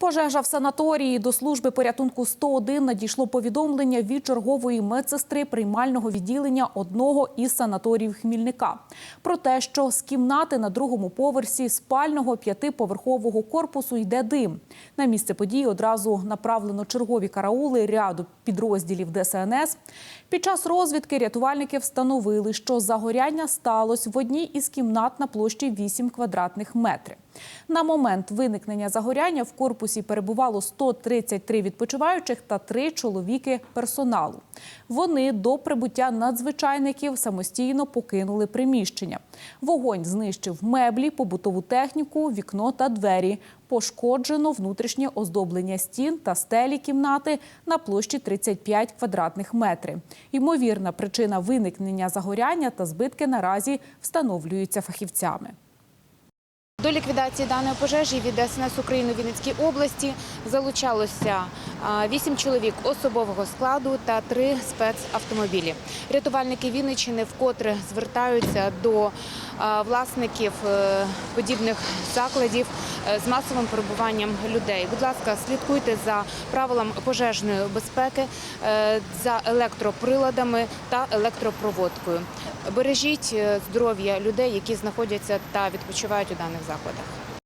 Пожежа в санаторії до служби порятунку 101 надійшло повідомлення від чергової медсестри приймального відділення одного із санаторіїв Хмільника про те, що з кімнати на другому поверсі спального п'ятиповерхового корпусу йде дим. На місце події одразу направлено чергові караули ряду підрозділів ДСНС. Під час розвідки рятувальники встановили, що загоряння сталося в одній із кімнат на площі 8 квадратних метрів. На момент виникнення загоряння в корпусі перебувало 133 відпочиваючих та три чоловіки персоналу. Вони до прибуття надзвичайників самостійно покинули приміщення. Вогонь знищив меблі, побутову техніку, вікно та двері. Пошкоджено внутрішнє оздоблення стін та стелі кімнати на площі 35 квадратних метрів. Ймовірна причина виникнення загоряння та збитки наразі встановлюються фахівцями. До ліквідації даної пожежі від ДСНС України Вінницькій області залучалося а, вісім чоловік особового складу та три спецавтомобілі. Рятувальники Вінниччини вкотре звертаються до власників е, подібних закладів е, з масовим перебуванням людей. Будь ласка, слідкуйте за правилами пожежної безпеки, е, за електроприладами та електропроводкою. Бережіть е, здоров'я людей, які знаходяться та відпочивають у даних закладах.